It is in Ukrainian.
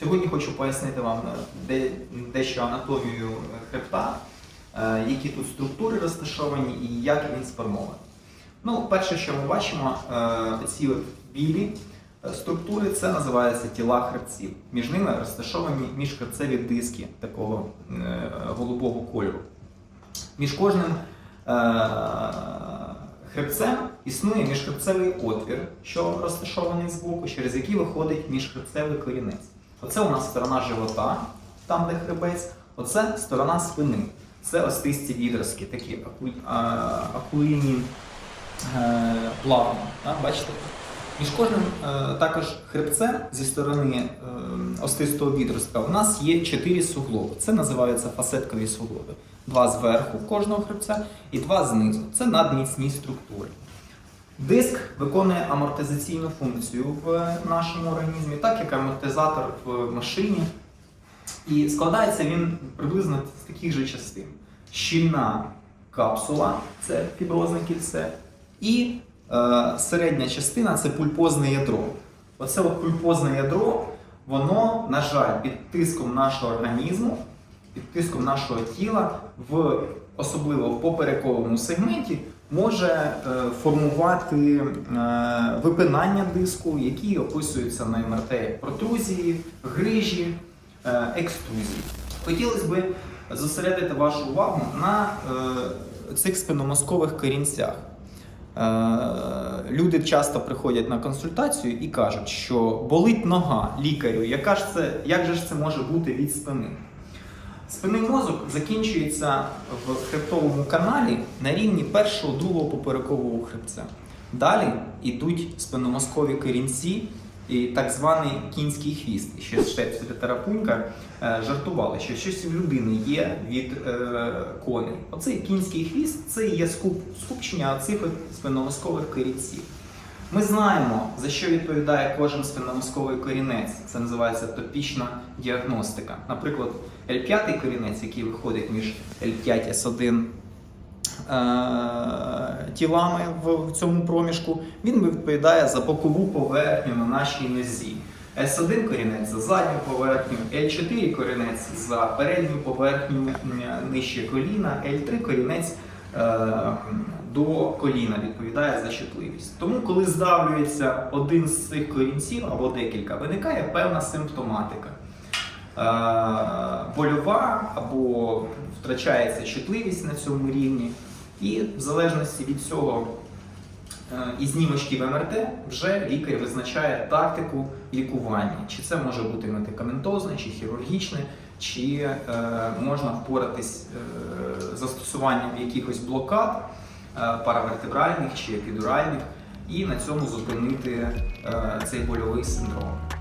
Сьогодні хочу пояснити вам е, дещо анатомію хребта, е, які тут структури розташовані і як він сформований. Ну, перше, що ми бачимо, е, ці білі е, структури, це називається тіла хребців. Між ними розташовані міжхребцеві диски такого е, голубого кольору. Між кожним е, хребцем існує міжхребцевий отвір, що розташований збоку, через який виходить міжхребцевий корінець. Оце у нас сторона живота, там де хребець, оце сторона спини. Це остисті відростки, такі аку- акулійні е, плавно. Бачите? Між кожним е, також хребцем зі сторони е, остистого відростка у нас є чотири суглоби. Це називаються фасеткові суглоби. Два зверху кожного хребця і два знизу. Це надміцні структури. Диск виконує амортизаційну функцію в нашому організмі, так як амортизатор в машині. І складається він приблизно з таких же частин: щільна капсула це фіброзне кільце, і е, середня частина це пульпозне ядро. Оце от пульпозне ядро, воно, на жаль, під тиском нашого організму, під тиском нашого тіла, в особливо в поперековому сегменті, може е, формувати е, випинання диску, які описуються на МРТ протрузії, грижі, е, екструзії. Хотілося б зосередити вашу увагу на цих спинномозкових корінцях. Люди часто приходять на консультацію і кажуть, що болить нога лікарю, яка ж це, як же ж це може бути від спини? Спинний мозок закінчується в хребтовому каналі на рівні першого другого поперекового хребця. Далі йдуть спинномозкові корінці і так званий кінський хвіст. І ще терапунька е, жартували, що щось в людини є від е, коней. Оцей кінський хвіст це є скуп, скупчення цих спинномозкових корінців. Ми знаємо, за що відповідає кожен спинномозковий корінець. Це називається топічна діагностика. Наприклад, L5 корінець, який виходить між L5 S1 е- тілами в, цьому проміжку, він відповідає за бокову поверхню на нашій нозі. S1 корінець за задню поверхню, L4 корінець за передню поверхню нижче коліна, L3 корінець до коліна відповідає за щепливість. Тому, коли здавлюється один з цих корінців або декілька, виникає певна симптоматика. Е, Больова або втрачається щепливість на цьому рівні, і в залежності від цього е, і знімочки в МРТ вже лікар визначає тактику лікування. Чи це може бути медикаментозне, чи хірургічне, чи е, можна впоратись е, застосуванням якихось блокад е, паравертебральних чи епідуральних, і на цьому зупинити е, цей больовий синдром.